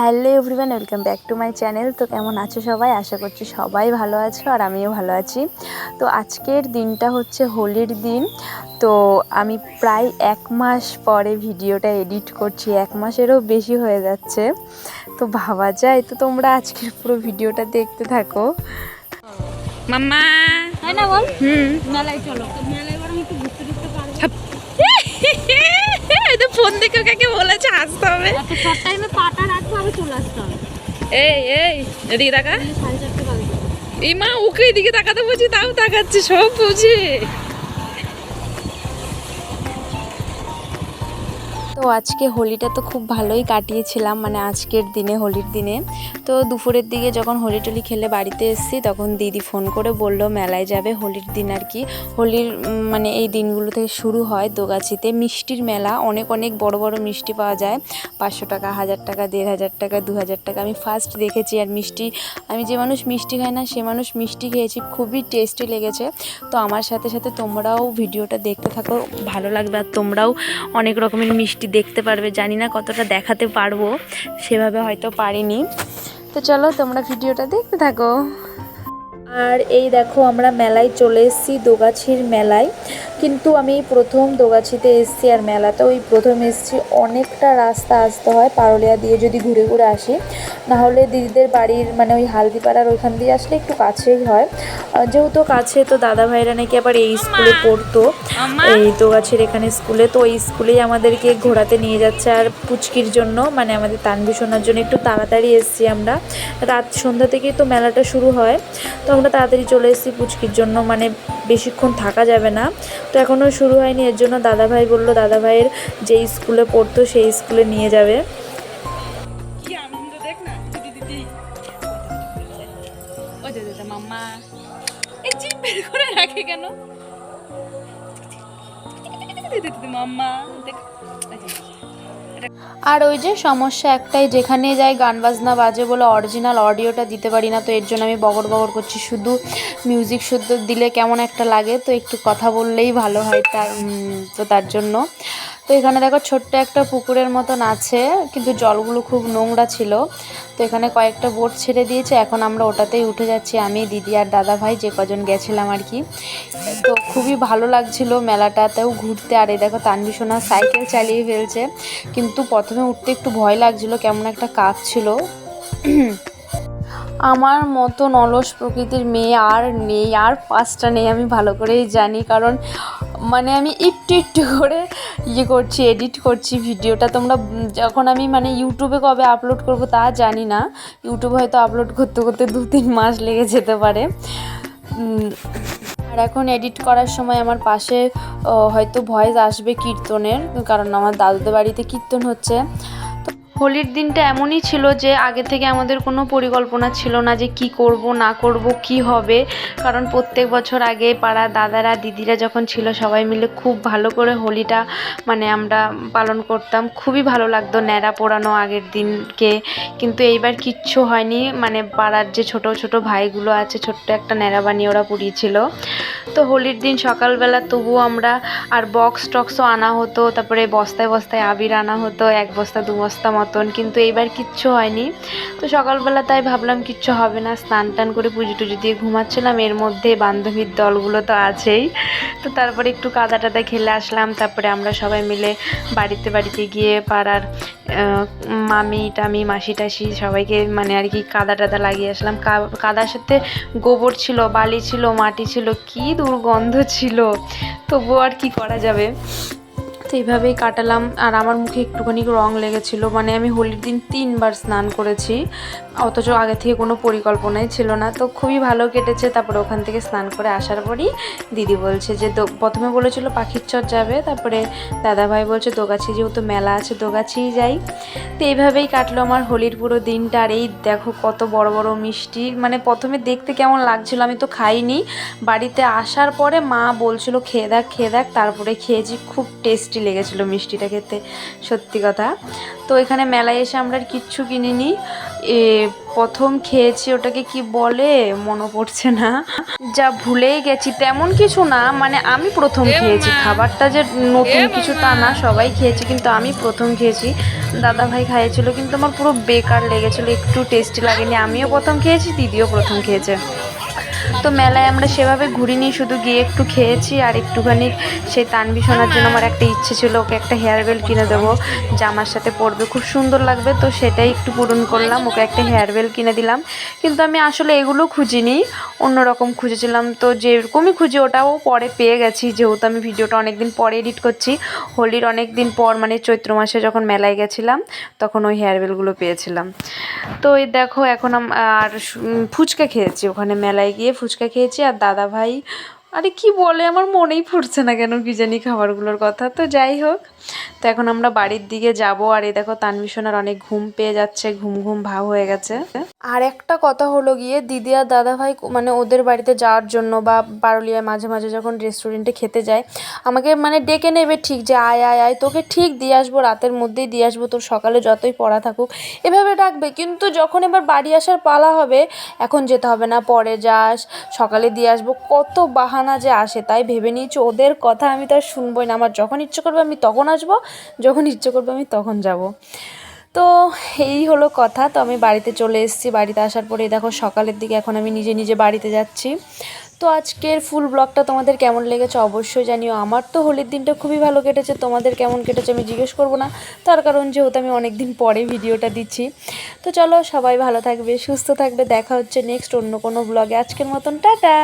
Hello everyone welcome back to my channel তো কেমন আছো সবাই আশা করছি সবাই ভালো আছো আর আমিও ভালো আছি তো আজকের দিনটা হচ্ছে হোলির দিন তো আমি প্রায় এক মাস পরে ভিডিওটা এডিট করছি এক মাসেরও বেশি হয়ে যাচ্ছে তো ভাবা যায় তো তোমরা আজকের পুরো ভিডিওটা দেখতে থাকো মাম্মা তাই না বল হুম মেলায় চলো মেলায় বরং একটু ঘুরতে ঘুরতে পারব ফোন দেখে কাকে বলেছে আসতে হবে এত শর্ট টাইমে পাটা চলে আসতে এই এই এদিকে তাকা। এই মা ওকে এদিকে তাকাতে বুঝি তাও তাকাচ্ছি সব বুঝে। তো আজকে হোলিটা তো খুব ভালোই কাটিয়েছিলাম মানে আজকের দিনে, হোলির দিনে। তো দুপুরের দিকে যখন হোলি টোলি খেলে বাড়িতে এসেছি, তখন দিদি ফোন করে বলল, মেলায় যাবে হোলির দিন আর কি। হোলির মানে এই দিনগুলো থেকে শুরু হয় দোগাছিতে। মিষ্টির মেলা, অনেক অনেক বড় বড় মিষ্টি পাওয়া যায়। পাঁচশো টাকা, হাজার টাকা, দেড় হাজার টাকা, দু হাজার টাকা। আমি ফার্স্ট দেখেছি আর মিষ্টি, আমি যে মানুষ মিষ্টি খায় না, সে মানুষ মিষ্টি খেয়েছি। খুবই টেস্টি লেগেছে। তো আমার সাথে সাথে তোমরাও ভিডিওটা দেখতে থাকো, ভালো লাগবে। আর তোমরাও অনেক রকমের মিষ্টি দেখতে পারবে, জানি না কতটা দেখাতে পারব, সেভাবে হয়তো পারিনি। তো চলো তোমরা ভিডিওটা দেখতে থাকো। আর এই দেখো আমরা মেলায় চলে এসেছি, দোগাছির মেলায়। কিন্তু আমি প্রথম দোগাছিতে এসেছি আর মেলাতে। ওই প্রথম এসেছি অনেকটা রাস্তা আসতে হয় পারলিয়া দিয়ে যদি ঘুরে ঘুরে আসি। নাহলে দিদিদের বাড়ির মানে ওই হালদিপাড়ার ওইখান দিয়ে আসলে একটু কাছেই হয়। যেহেতু কাছে তো দাদা ভাইরা নাকি আবার এই স্কুলে পড়তো। এই দোগাছির এখানে স্কুলে তো ওই স্কুলেই আমাদেরকে ঘোরাতে নিয়ে যাচ্ছে। আর পুচকির জন্য মানে আমাদের তানভূষণার জন্য একটু তাড়াতাড়ি এসেছি আমরা। রাত সন্ধ্যা থেকেই তো মেলাটা শুরু হয়। তো আমরা তাড়াতাড়ি চলে এসেছি পুচকির জন্য মানে বেশিক্ষণ থাকা যাবে না তো এখনও শুরু হয়নি এর জন্য দাদাভাই বলল দাদাভাইয়ের যে স্কুলে পড়তো সেই স্কুলে নিয়ে যাবে কেন মাম্মা দেখ আর ওই যে সমস্যা একটাই, যেখানে যাই গান বাজনা বাজে বলে অরিজিনাল অডিওটা দিতে পারি না, তো এর জন্য আমি বগর বগর করছি। শুধু মিউজিক শুদ্ধ দিলে কেমন একটা লাগে, তো একটু কথা বললেই ভালো হয় তার তো তার জন্য। তো এখানে দেখো ছোট্ট একটা পুকুরের মতন আছে, কিন্তু জলগুলো খুব নোংরা ছিল। তো এখানে কয়েকটা বোট ছেড়ে দিয়েছে, এখন আমরা ওটাতেই উঠে যাচ্ছি। আমি, দিদি আর দাদা ভাই যে কজন গেছিলাম আর কি। তো খুবই ভালো লাগছিল মেলাটাতেও ঘুরতে। আর এই দেখো তানভীষণা সাইকেল চালিয়ে ফেলছে। কিন্তু প্রথমে উঠতে একটু ভয় লাগছিল, কেমন একটা কাঁপছিল। আমার মতন অলস প্রকৃতির মেয়ে আর নেই, আর পাঁচটা নেই আমি ভালো করেই জানি। কারণ মানে আমি একটু একটু করে ইয়ে করছি এডিট করছি ভিডিওটা। তোমরা যখন আমি মানে ইউটিউবে কবে আপলোড করব তা জানি না। ইউটিউবে হয়তো আপলোড করতে করতে দু তিন মাস লেগে যেতে পারে। আর এখন এডিট করার সময় আমার পাশে হয়তো ভয়েস আসবে কীর্তনের। কারণ আমার দাদুদের বাড়িতে কীর্তন হচ্ছে। হোলির দিনটা এমনই ছিল যে আগে থেকে আমাদের কোনো পরিকল্পনা ছিল না যে কি করব, না করব, কি হবে। কারণ প্রত্যেক বছর আগে পাড়া দাদারা, দিদিরা যখন ছিল, সবাই মিলে খুব ভালো করে হোলিটা মানে আমরা পালন করতাম। খুবই ভালো লাগতো ন্যাড়া পোড়ানো আগের দিনকে। কিন্তু এইবার কিচ্ছু হয়নি। মানে পাড়ার যে ছোট ছোট ভাইগুলো আছে, ছোট্ট একটা ন্যাড়া বানিয়ে ওরা পুড়িয়েছিল। তো হোলির দিন সকালবেলা তবুও আমরা আর বক্স টক্সও আনা হতো। তারপরে বস্তায় বস্তায় আবির আনা হতো। এক বস্তা, দু বস্তা মতন, কিন্তু এইবার কিচ্ছু হয়নি। তো সকালবেলা তাই ভাবলাম কিচ্ছু হবে না, স্নান টান করে পুজো টুজো দিয়ে ঘুমাচ্ছিলাম। এর মধ্যে বান্ধবীর দলগুলো তো আছেই। তো তারপরে একটু কাদা টাদা খেলে আসলাম। তারপরে আমরা সবাই মিলে বাড়িতে বাড়িতে গিয়ে পাড়ার মামি, টামি, মাসি টাসি সবাইকে মানে আর কি কাদা টাদা লাগিয়ে আসলাম। কাদার সাথে গোবর ছিল, বালি ছিল, মাটি ছিল, কি দুর্গন্ধ ছিল। তবুও আর কি করা যাবে। তো এইভাবেই কাটালাম। আর আমার মুখে একটুখানি রং লেগেছিলো। মানে আমি হোলির দিন তিনবার স্নান করেছি। অথচ আগে থেকে কোনো পরিকল্পনাই ছিল না। তো খুবই ভালো কেটেছে। তারপরে ওখান থেকে স্নান করে আসার পরই দিদি বলছে যে প্রথমে বলেছিল পাখির চর যাবে। তারপরে দাদাভাই বলছে, দোগাছি যেহেতু মেলা আছে, দোগাছিই যাই। তো এইভাবেই কাটলো আমার হোলির পুরো দিনটা। আর এই দেখো কত বড় বড় মিষ্টি। মানে প্রথমে দেখতে কেমন লাগছিল আমি তো খাইনি। বাড়িতে আসার পরে মা বলছিল, খেয়ে দেখ খেয়ে দেখ। তারপরে খেয়েছি, খুব টেস্টি লেগেছিলো মিষ্টিটা খেতে। সত্যি কথা। তো এখানে মেলায় এসে আমরা কিচ্ছু কিনিনি। প্রথম খেয়েছি ওটাকে কি বলে? মনে পড়ছে না। যা ভুলেই গেছি তেমন কিছু না মানে আমি প্রথম খেয়েছি। খাবারটা যে নতুন কিছু তা না সবাই খেয়েছি কিন্তু আমি প্রথম খেয়েছি। দাদা ভাই খাইয়েছিল কিন্তু আমার পুরো বেকার লেগেছিলো একটু টেস্টি লাগেনি। আমিও প্রথম খেয়েছি দিদিও প্রথম খেয়েছে। তো মেলায় আমরা সেভাবে ঘুরিনি, শুধু গিয়ে একটু খেয়েছি আর একটুখানি সেই তানবি শোনার জন্য আমার একটা ইচ্ছে ছিল, ওকে একটা হেয়ার বেল কিনে দেবো জামার সাথে পরবে, খুব সুন্দর লাগবে, তো সেটাই একটু পূরণ করলাম, ওকে একটা হেয়ার বেল কিনে দিলাম। কিন্তু আমি আসলে এগুলো খুঁজিনি, অন্যরকম খুঁজেছিলাম, তো যেরকমই খুঁজি ওটাও পরে পেয়ে গেছি, যেহেতু আমি ভিডিওটা অনেক দিন পরে এডিট করছি, হোলির অনেক দিন পর মানে চৈত্র মাসে যখন মেলায় গেছিলাম, তখন ওই হেয়ার বেলগুলো পেয়েছিলাম। তো এই দেখো, এখন আর ফুচকা খেয়েছি, ওখানে মেলায় গিয়ে ফুচকা খেয়েছি আর দাদা ভাই আরে কি বলে? আমার মনেই পড়ছে না কেন কি জানি খাবারগুলোর কথা। তো যাই হোক, তো এখন আমরা বাড়ির দিকে যাব। আর এই দেখো তানভিশনার অনেক ঘুম পেয়ে যাচ্ছে, ঘুম ঘুম ভাব হয়ে গেছে। আর একটা কথা হলো গিয়ে, দিদি আর দাদা ভাই মানে ওদের বাড়িতে যাওয়ার জন্য বা পারুলিয়ায় মাঝে মাঝে যখন রেস্টুরেন্টে খেতে যায়, আমাকে মানে ডেকে নেবে ঠিক যে, আয় আয় আয়, তোকে ঠিক দিয়ে আসব, রাতের মধ্যেই দিয়ে আসব, তোর সকালে যতই পড়া থাকুক। এভাবে ডাকবে। কিন্তু যখন এবার বাড়ি আসার পালা হবে, এখন যেতে হবে না, পরে যাস, সকালে দিয়ে আসব। কত বাহানা যে আসে, তাই ভেবে নিয়েছি? ওদের কথা আমি তো আর শুনবোই না। আমার যখন ইচ্ছে করবে আমি তখন আসব, যখন ইচ্ছে করবে আমি তখন যাব। তো এই হলো কথা। তো আমি বাড়িতে চলে এসেছি। বাড়িতে আসার পরে দেখো সকালের দিকে এখন আমি নিজে নিজে বাড়িতে যাচ্ছি। তো আজকের ফুল ব্লগটা তোমাদের কেমন লেগেছে অবশ্যই জানিও। আমার তো হোলির দিনটা খুবই ভালো কেটেছে। তোমাদের কেমন কেটেছে আমি জিজ্ঞেস করব না। তার কারণ যেহেতু আমি অনেক দিন পরে ভিডিওটা দিচ্ছি। তো চলো সবাই ভালো থাকবে, সুস্থ থাকবে। দেখা হচ্ছে নেক্সট অন্য কোনো ব্লগে আজকের মতন, টাটা!